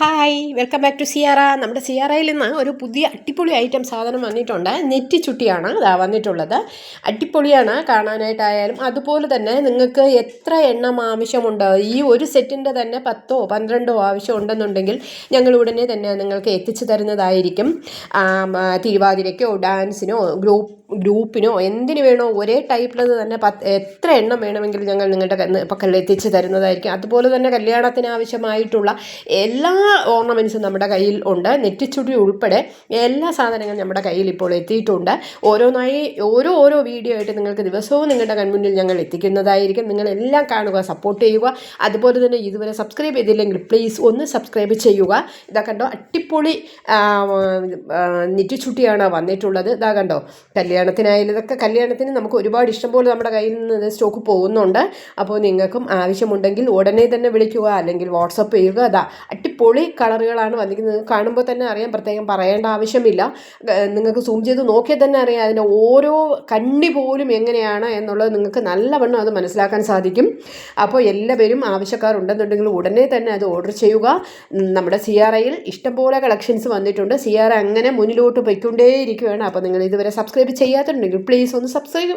Hi welcome back to Siyara നമ്മുടെ സിയാറയിൽ നിന്ന് ഒരു പുതിയ അടിപൊളി ഐറ്റം സാധനം വന്നിട്ടുണ്ട്. നെറ്റി ചുട്ടിയാണ് ഇതാ വന്നിട്ടുള്ളത്. അടിപൊളിയാണ് കാണാനായിട്ടായാലും. അതുപോലെ തന്നെ നിങ്ങൾക്ക് എത്ര എണ്ണം ആവശ്യമുണ്ട്? ഈ ഒരു സെറ്റിന്റെ തന്നെ പത്തോ പന്ത്രണ്ടോ ആവശ്യം ഉണ്ടെന്നുണ്ടെങ്കിൽ ഞങ്ങൾ ഉടനെ തന്നെ നിങ്ങൾക്ക് എത്തിച്ചു തരുന്നതായിരിക്കും. തിരുവാതിരയ്ക്കോ ഡാൻസിനോ ഗ്രൂപ്പ് ഗ്രൂപ്പിനോ എന്തിനു വേണോ ഒരേ ടൈപ്പിലത് തന്നെ പത്ത് എത്ര എണ്ണം വേണമെങ്കിലും ഞങ്ങൾ നിങ്ങളുടെ പക്കൽ എത്തിച്ചു തരുന്നതായിരിക്കും. അതുപോലെ തന്നെ കല്യാണത്തിന് ആവശ്യമായിട്ടുള്ള എല്ലാ ഓർണമെന്റ്സും നമ്മുടെ കയ്യിൽ ഉണ്ട്. നെറ്റിച്ചുടി ഉൾപ്പെടെ എല്ലാ സാധനങ്ങളും നമ്മുടെ കയ്യിൽ ഇപ്പോൾ എത്തിയിട്ടുണ്ട്. ഓരോന്നായി ഓരോ ഓരോ വീഡിയോ ആയിട്ട് നിങ്ങൾക്ക് ദിവസവും നിങ്ങളുടെ കൺമുന്നിൽ ഞങ്ങൾ എത്തിക്കുന്നതായിരിക്കും. നിങ്ങളെല്ലാം കാണുക സപ്പോർട്ട് ചെയ്യുക. അതുപോലെ തന്നെ ഇതുവരെ സബ്സ്ക്രൈബ് ചെയ്തില്ലെങ്കിൽ പ്ലീസ് ഒന്ന് സബ്സ്ക്രൈബ് ചെയ്യുക. ഇതാ കണ്ടോ അട്ടിപ്പൊളി നെറ്റിച്ചുട്ടിയാണ് വന്നിട്ടുള്ളത്. ഇതാ കണ്ടോ കല്യാണത്തിനായാലും ഇതൊക്കെ കല്യാണത്തിന് നമുക്ക് ഒരുപാട് ഇഷ്ടം പോലെ നമ്മുടെ കയ്യിൽ നിന്ന് സ്റ്റോക്ക് പോകുന്നുണ്ട്. അപ്പോൾ നിങ്ങൾക്കും ആവശ്യമുണ്ടെങ്കിൽ ഉടനെ തന്നെ വിളിക്കുക അല്ലെങ്കിൽ വാട്സപ്പ് ചെയ്യുക. അതാ അടിപൊളി കളറുകളാണ് വന്നിരിക്കുന്നത്. കാണുമ്പോൾ തന്നെ അറിയാം പ്രത്യേകം പറയേണ്ട ആവശ്യമില്ല. നിങ്ങൾക്ക് സൂം ചെയ്ത് നോക്കിയാൽ തന്നെ അറിയാം അതിന്റെ ഓരോ കണ്ണി പോലും എങ്ങനെയാണ് എന്നുള്ളത് നിങ്ങൾക്ക് നല്ലവണ്ണം അത് മനസ്സിലാക്കാൻ സാധിക്കും. അപ്പോൾ എല്ലാവരും ആവശ്യക്കാരുണ്ടെന്നുണ്ടെങ്കിൽ ഉടനെ തന്നെ അത് ഓർഡർ ചെയ്യുക. നമ്മുടെ സി ആർ ഐയിൽ ഇഷ്ടംപോലെ കളക്ഷൻസ് വന്നിട്ടുണ്ട്. സി ആർ അങ്ങനെ മുന്നിലോട്ട് പൊയ്ക്കൊണ്ടേയിരിക്കുകയാണ്. അപ്പോൾ നിങ്ങൾ ഇതുവരെ സബ്സ്ക്രൈബ് ചെയ്യാത്തുണ്ടെങ്കിൽ പ്ലീസ് ഒന്ന് സബ്സ്ക്രൈബ്